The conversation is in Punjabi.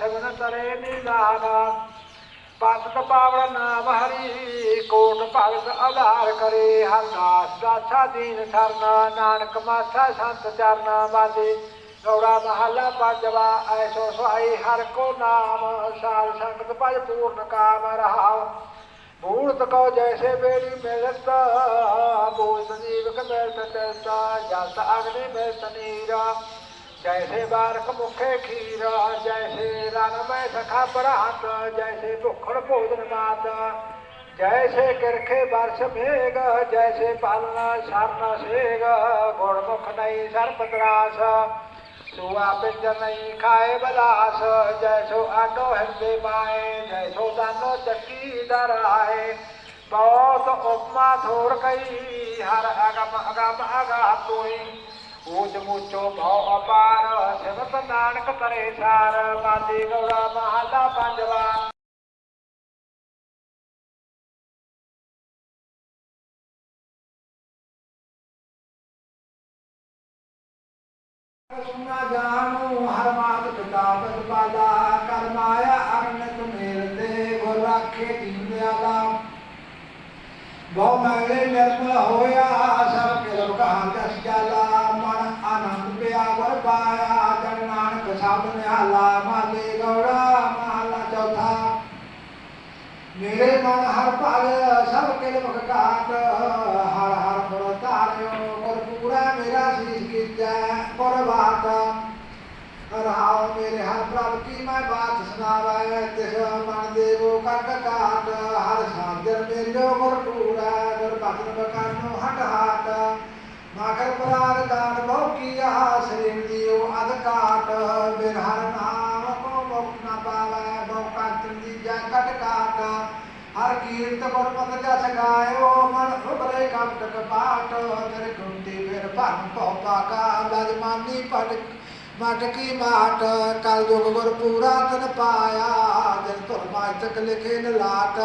ਸਗਨ ਤਰੇ ਨਿਦਾਨ ਪਤਤ ਪਾਵਨ ਨਾਮ ਹਰੀ ਕੋਟ ਭਗਤ ਆਧਾਰ ਕਰੇ ਹਰ ਦਾਸ ਦਾਸਾ ਦੀਨ ਸਰਨਾ ਨਾਨਕ ਮਾਸਾ ਸੰਤ ਚਰਨਾ ਵਾਲੇ ਗੌੜਾ ਮਹੱਲਾ ਪੰਜਵਾ, ਐਸੋ ਸੁਹਾਈ ਹਰ ਕੋ ਨਾਮ ਸਾਲ ਸੰਗਤ ਭਜ ਪੂਰਨ ਕਾਮ ਰਹਾਉ। ਮੂਰਤ ਕੋ ਜੈਸੇ ਬੇੜੀ ਮਿਲਤ ਬੋਲ ਜੀਵਕ ਮਿਲਤ ਤੈਸਾ ਜਲਤ ਅਗਨੀ ਮਿਲਤ ਨੀਰਾ। ਜੈਸੇ ਬਾਰਕ ਮੁਖੇ ਖੀਰਾ, ਜੈਸੇ ਰਨ ਮੈਂ ਸਖਾ ਬਰਾਤ, ਜੈਸੇ ਭੁਖੜ ਭੋਜਨ ਮਾਤ ਜੈਸੇ ਕਿਰਖੇ ਬਰਸ ਮੇਗ, ਜੈਸੇ ਪਾਲਣਾ ਸ਼ਰਨ ਸੇਗ, ਗੁਣ ਮੁਖ ਨਹੀਂ ਸਰਪ सूआ पिंड नई खाए बलास। जैसो आटो हिंदे माए जैसो दानो चकी दर आहे। बहुत उपमा थोर कई हर अगम अगम अगा तोई। ऊच मूचो भव अपार शिवत नानक करे सार माती गौड़ा महला पंजवा। ਸੁਨਾ ਜਾਣੂ, ਹਰ ਮਾਤ ਪਿਤਾ ਬਦਪਾਲਾ ਕਰ ਮਾਇਆ ਅਰਨਕ ਮੇਲ ਤੇ ਗੁਰ ਰਾਖੇ ਦੀਨ ਦਿਆਲਾ ਬਹੁ ਮਗਲੇ ਨਿਰਮਲ ਹੋਇਆ, ਸਭ ਕਿਰਬ ਕਹਾਂ ਜਸ ਜਾਲਾ। ਮਨ ਆਨੰਦ ਪਿਆ ਵਰ ਪਾਇਆ, ਜਨ ਨਾਨਕ ਸਭ ਨਿਹਾਲਾ। ਮਾਲੇ ਗੌੜਾ, ਮਹਲਾ ਚੌਥਾ। ਮੇਰੇ ਮਨ ਹਰ ਭਲ, ਸਭ ਕਿਰਬ ਘਾਟ, ਹਰ ਹਰ ਗੁਰ ਧਾਰਿਓ ਗੁਰ ਪੂਰਾ ਮੇਰਾ ਸੀਸ ਕੀਜੈ ਗੁਰ ਬਾਤ ਰਹਾਉ ਮੇਰੇ ਹਰ ਪ੍ਰਭ ਕੀ ਮੈਂ ਬਾਤ ਸੁਣਾਵੈ, ਤਿਸ ਮਨ ਦੇਵੋ ਕਰਕ ਕਾਟ ਹਰ ਸਾਜਰ ਮੇਰਿਓ ਗੁਰ ਪੂਰਾ ਗੁਰ ਭਗਤ ਬਕਾਨੋ ਹਟ ਹਾਟ। ਮਾਖਰ ਪਰਾਗ ਦਾਨ ਬਹੁ ਕੀਆ ਸਰੀਰ ਦਿਓ ਅਧ ਕਾਟ ਬਿਨ ਹਰ ਨਾਮ ਕੋ ਮੁਕਤ ਨਾ ਪਾਵੈ, ਬਹੁ ਕੰਤਨ ਦੀ ਜੈ ਕਟ ਕਾਟ ਹਰ ਕੀਰਤ ਗੁਰਮਤਿ ਜਸ ਗਾਇਓ, ਮਨ ਉਬਰੇ ਕੰਟਕ ਪਾਟ ਤੇਰੇ ਕੁੰਤੀ ਫਿਰ ਭਨ ਭਉ ਪਾਕਾ ਲਜਮਾਨੀ ਪਟ ਮਟ ਮਾਟ, ਕਲ ਯੁਗ ਗੁਰ ਪੂਰਾ ਤਨ ਪਾਇਆ ਜਨ ਧੁਰ ਮਾਇਤਕ ਲਿਖੇ ਨ ਲਾਟ।